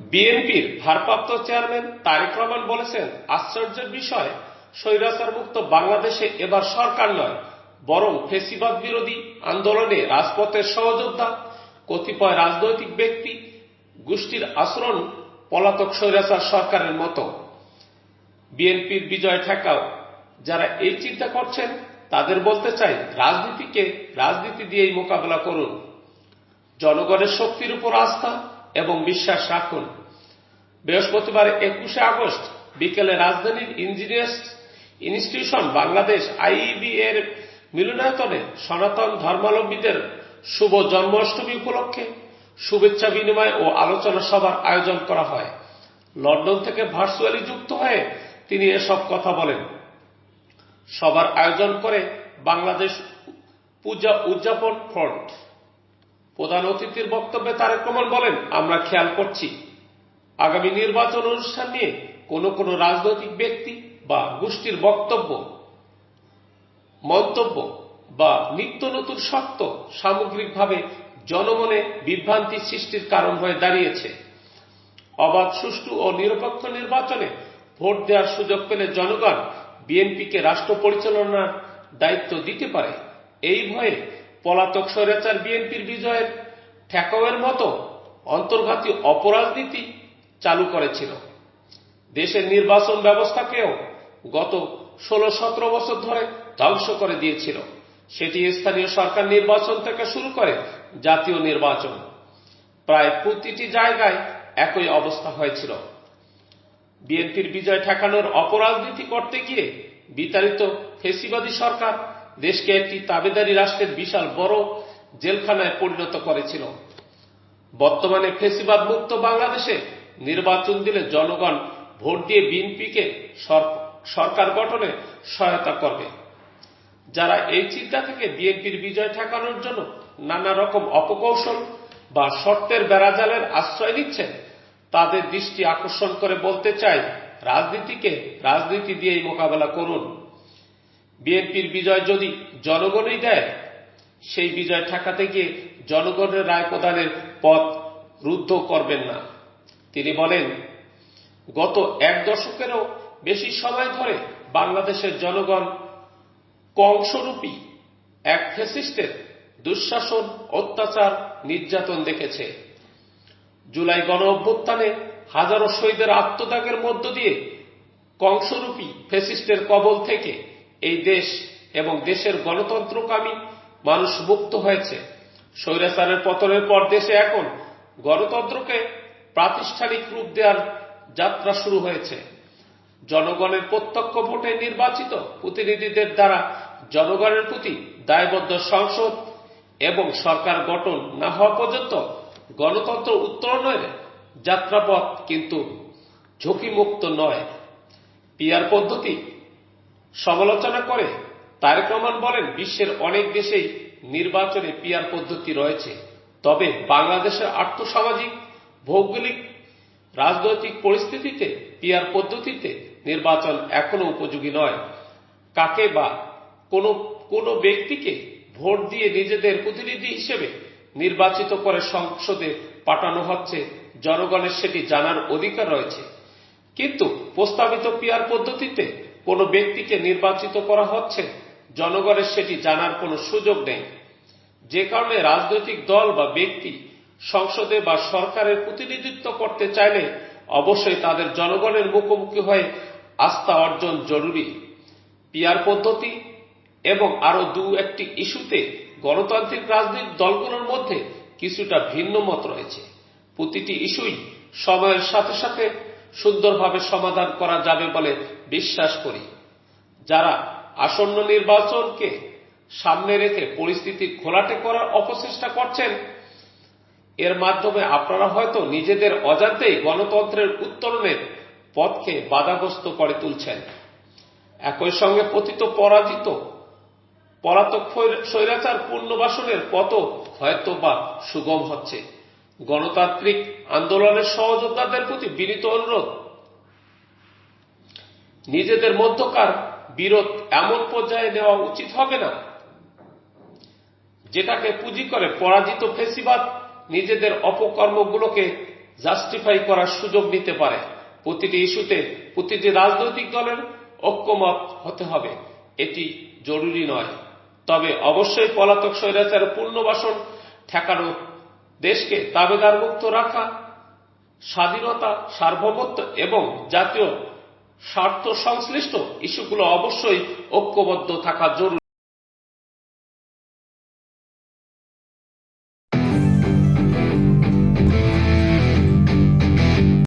বিএনপির ভারপ্রাপ্ত চেয়ারম্যান তারেক রহমান বলেছেন, আশ্চর্যের বিষয়, স্বৈরাচার মুক্ত বাংলাদেশে এবার সরকার নয়, বরং ফেসিবাদ বিরোধী আন্দোলনে রাজপথের সহযোদ্ধা, কতিপয় রাজনৈতিক ব্যক্তি, গোষ্ঠীর আচরণ পলাতক স্বৈরাচার সরকারের মতো। বিএনপির বিজয় ঠেকাও, যারা এই চিন্তা করছেন, তাদের বলতে চাই, রাজনীতিকে রাজনীতি দিয়েই মোকাবেলা করুন। জনগণের শক্তির উপর আস্থা এবং বিশ্বাস রাখুন। বৃহস্পতিবার একুশে আগস্ট বিকেলে রাজধানীর ইঞ্জিনিয়ার্স ইনস্টিটিউশন বাংলাদেশ আইইবি এর মিলনায়তনে সনাতন ধর্মাবলম্বীদের শুভ জন্মাষ্টমী উপলক্ষে শুভেচ্ছা বিনিময় ও আলোচনা সভার আয়োজন করা হয়। লন্ডন থেকে ভার্চুয়ালি যুক্ত হয়ে তিনি এসব কথা বলেন। সবার আয়োজন করে বাংলাদেশ পূজা উদযাপন ফ্রন্ট। প্রধান অতিথির বক্তব্যে তারেক রহমান বলেন, আমরা খেয়াল করছি, আগামী নির্বাচন অনুষ্ঠান নিয়ে কোনো কোনো রাজনৈতিক ব্যক্তি বা গোষ্ঠীর বক্তব্য, মন্তব্য বা নিত্য নতুন শক্ত সামগ্রিকভাবে জনমনে বিভ্রান্তি সৃষ্টির কারণ হয়ে দাঁড়িয়েছে। অবাধ, সুষ্ঠু ও নিরপেক্ষ নির্বাচনে ভোট দেওয়ার সুযোগ পেলে জনগণ বিএনপিকে রাষ্ট্র পরিচালনার দায়িত্ব দিতে পারে। এই ভয়ে পলাতক স্বৈরাচার বিএনপির বিজয়ের ঠেকাওয়ের মতো অন্তর্ঘাতী অপরাজনীতি চালু করেছিল। দেশের নির্বাচন ব্যবস্থাকেও গত ষোলো সতেরো বছর ধরে ধ্বংস করে দিয়েছিল। সেটি স্থানীয় সরকার নির্বাচন থেকে শুরু করে জাতীয় নির্বাচন। প্রায় প্রতিটি জায়গায় একই অবস্থা হয়েছিল। বিএনপির বিজয় ঠেকানোর অপরাজনীতি করতে গিয়ে বিতাড়িত ফেসিবাদী সরকার দেশকে একটি তাবেদারি রাষ্ট্রের বিশাল বড় জেলখানায় পরিণত করেছিল। বর্তমানে ফেসিবাদ মুক্ত বাংলাদেশে নির্বাচন দিলে জনগণ ভোট দিয়ে বিএনপিকে সরকার গঠনে সহায়তা করবে। যারা এই চিন্তা থেকে বিএনপির বিজয় ঠেকানোর জন্য নানা রকম অপকৌশল বা শর্তের বেড়াজালের আশ্রয় নিচ্ছেন, তাদের দৃষ্টি আকর্ষণ করে বলতে চাই, রাজনীতিকে রাজনীতি দিয়েই মোকাবেলা করুন। বিএনপির বিজয় যদি জনগণই দেয়, সেই বিজয় ঠেকাতে গিয়ে জনগণের রায় প্রদানের পথ রুদ্ধ করবেন না। তিনি বলেন, গত এক দশকেরও বেশি সময় ধরে বাংলাদেশের জনগণ কংসরূপী এক ফেসিস্টের দুঃশাসন, অত্যাচার, নির্যাতন দেখেছে। জুলাই গণ অভ্যুত্থানে হাজারো শহীদের আত্মত্যাগের মধ্য দিয়ে কংসরূপী ফেসিস্টের কবল থেকে এই দেশ এবং দেশের গণতন্ত্রকামী মানুষ মুক্ত হয়েছে। স্বৈরাচারের পতনের পর দেশে এখন গণতন্ত্রকে প্রাতিষ্ঠানিক রূপ দেওয়ার যাত্রা শুরু হয়েছে। জনগণের প্রত্যক্ষ ভোটে নির্বাচিত প্রতিনিধিদের দ্বারা জনগণের প্রতি দায়বদ্ধ সংসদ এবং সরকার গঠন না হওয়া পর্যন্ত গণতন্ত্র উত্তরণের যাত্রাপথ কিন্তু ঝুঁকিমুক্ত নয়। পিয়ার পদ্ধতি সমালোচনা করে তারেক রহমান বলেন বিশ্বের অনেক দেশেই নির্বাচনে পিয়ার পদ্ধতি রয়েছে। তবে বাংলাদেশের আর্থসামাজিক, ভৌগোলিক, রাজনৈতিক পরিস্থিতিতে পিয়ার পদ্ধতিতে নির্বাচন এখনও উপযোগী নয়। কাকে বা কোনো কোনো ব্যক্তিকে ভোট দিয়ে নিজেদের প্রতিনিধি হিসেবে নির্বাচিত করে সংসদে পাঠানো হচ্ছে, জনগণের সেটি জানার অধিকার রয়েছে। কিন্তু প্রস্তাবিত পিয়ার পদ্ধতিতে কোনো ব্যক্তিকে নির্বাচিত করা হচ্ছে, জনগণের সেটি জানার কোনো সুযোগ নেই। যে কারণে রাজনৈতিক দল বা ব্যক্তি সংসদে বা সরকারের প্রতিনিধিত্ব করতে চাইলে অবশ্যই তাদের জনগণের মুখোমুখি হয়ে আস্থা অর্জন জরুরি। পিয়ার পদ্ধতি এবং আরও দু একটি ইস্যুতে গণতান্ত্রিক রাজনৈতিক দলগুলোর মধ্যে কিছুটা ভিন্ন মত রয়েছে। প্রতিটি ইস্যুই সময়ের সাথে সাথে সুন্দরভাবে সমাধান করা যাবে বলে বিশ্বাস করি। যারা আসন্ন নির্বাচনকে সামনে রেখে পরিস্থিতি ঘোলাটে করার অপচেষ্টা করছেন, এর মাধ্যমে আপনারা হয়তো নিজেদের অজান্তেই গণতন্ত্রের উত্তরণের পথকে বাধাগ্রস্ত করে তুলছেন। একই সঙ্গে পতিত পরাজিত পলাতক স্বৈরাচার পুনর্বাসনের পথ হয়তো বা সুগম হচ্ছে। গণতান্ত্রিক আন্দোলনের সহযোদ্ধাদের প্রতি বিনীত অনুরোধ। নিজেদের মধ্যকার বিরোধ এমন পর্যায়ে নেওয়া উচিত হবে না, যেটাকে পুঁজি করে পরাজিত ফেসিবাদ নিজেদের অপকর্মগুলোকে জাস্টিফাই করার সুযোগ নিতে পারে। প্রতিটি ইস্যুতে প্রতিটি রাজনৈতিক দলের ঐক্যমত হতে হবে, এটি জরুরি নয়। তবে অবশ্যই পলাতক স্বৈরাচার পূর্ণবাসন ঠেকানো দেশকে তাবেদার মুক্ত রাখা, স্বাধীনতা, সার্বভৌমত্ব এবং জাতীয় স্বার্থ সংশ্লিষ্ট ইস্যুগুলো অবশ্যই ঐক্যবদ্ধ থাকা জরুরি।